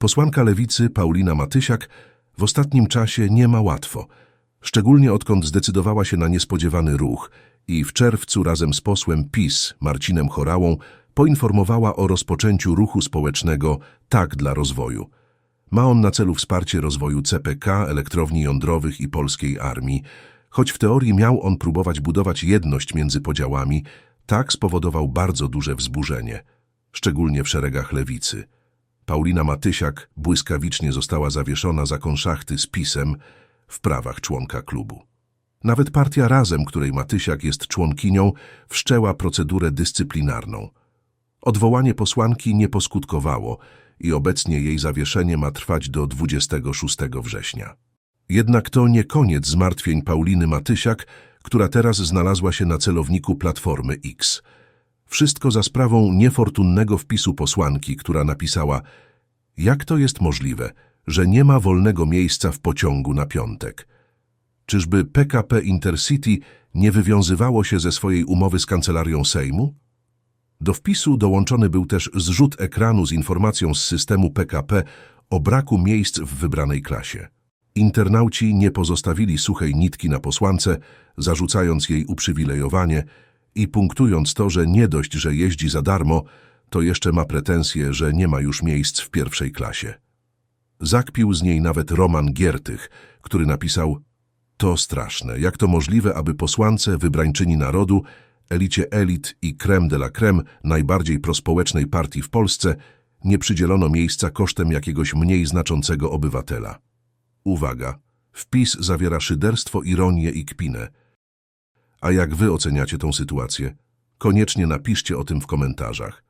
Posłanka lewicy Paulina Matysiak w ostatnim czasie nie ma łatwo, szczególnie odkąd zdecydowała się na niespodziewany ruch i w czerwcu razem z posłem PiS Marcinem Chorałą poinformowała o rozpoczęciu ruchu społecznego Tak dla rozwoju. Ma on na celu wsparcie rozwoju CPK, elektrowni jądrowych i polskiej armii. Choć w teorii miał on próbować budować jedność między podziałami, tak spowodował bardzo duże wzburzenie, szczególnie w szeregach lewicy. Paulina Matysiak błyskawicznie została zawieszona za konszachty z PiSem w prawach członka klubu. Nawet partia Razem, której Matysiak jest członkinią, wszczęła procedurę dyscyplinarną. Odwołanie posłanki nie poskutkowało i obecnie jej zawieszenie ma trwać do 26 września. Jednak to nie koniec zmartwień Pauliny Matysiak, która teraz znalazła się na celowniku Platformy X. Wszystko za sprawą niefortunnego wpisu posłanki, która napisała Jak to jest możliwe, że nie ma wolnego miejsca w pociągu na piątek? Czyżby PKP Intercity nie wywiązywało się ze swojej umowy z kancelarią Sejmu? Do wpisu dołączony był też zrzut ekranu z informacją z systemu PKP o braku miejsc w wybranej klasie. Internauci nie pozostawili suchej nitki na posłance, zarzucając jej uprzywilejowanie i punktując to, że nie dość, że jeździ za darmo, to jeszcze ma pretensje, że nie ma już miejsc w pierwszej klasie. Zakpił z niej nawet Roman Giertych, który napisał To straszne, jak to możliwe, aby posłance, wybrańczyni narodu, elicie elit i creme de la creme najbardziej prospołecznej partii w Polsce nie przydzielono miejsca kosztem jakiegoś mniej znaczącego obywatela. Uwaga, wpis zawiera szyderstwo, ironię i kpinę. A jak wy oceniacie tą sytuację? Koniecznie napiszcie o tym w komentarzach.